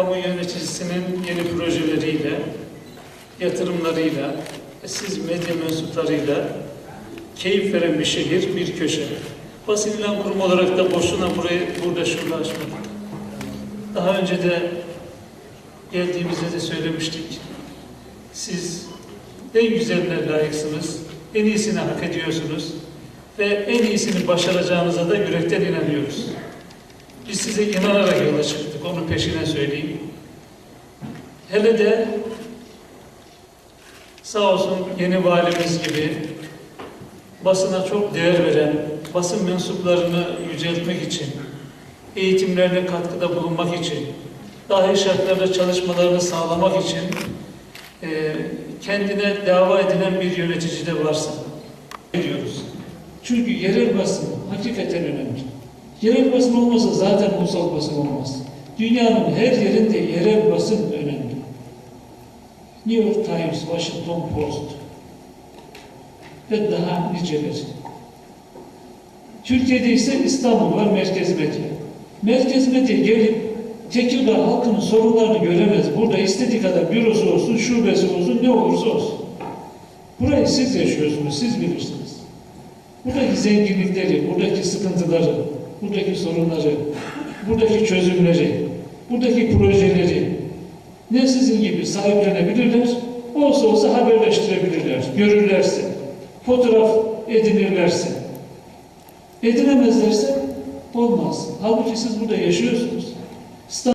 kamu yöneticisinin yeni projeleriyle, yatırımlarıyla, siz medya mensuplarıyla keyif veren bir şehir, bir köşe. Basın ilan kurumu olarak da boşuna burayı, burada şube açmadık. Daha önce de geldiğimizde de söylemiştik. Siz en güzeline layıksınız, en iyisini hak ediyorsunuz ve en iyisini başaracağınıza da yürekten inanıyoruz. Biz size inanarak yola çıktık, onun peşine söyleyeyim. Hele de sağ olsun yeni valimiz gibi basına çok değer veren, basın mensuplarını yüceltmek için, eğitimlerine katkıda bulunmak için, daha iyi şartlarda çalışmalarını sağlamak için e, kendine dava edilen bir yönetici de varsa diyoruz. Çünkü yerel basın hakikaten önemli. Yerel basın olmasa zaten ulusal basın olmaz. Dünyanın her yerinde yerel basın önemli. New York Times, Washington Post ve daha niceleri. Türkiye'de ise İstanbul var, Merkez Medya. Merkez Medya gelip Tekirdağ halkının sorunlarını göremez. Burada istediği kadar bürosu olsun, şubesi olsun, ne olursa olsun. Burayı siz yaşıyorsunuz, siz bilirsiniz. Buradaki zenginlikleri, buradaki sıkıntıları, buradaki sorunları, buradaki çözümleri, buradaki projeleri ne sizin gibi sahiplenebilirler, olsa olsa haberleştirebilirler, görürlerse, fotoğraf edinirlerse. Edinemezlerse olmaz. Halbuki siz burada yaşıyorsunuz.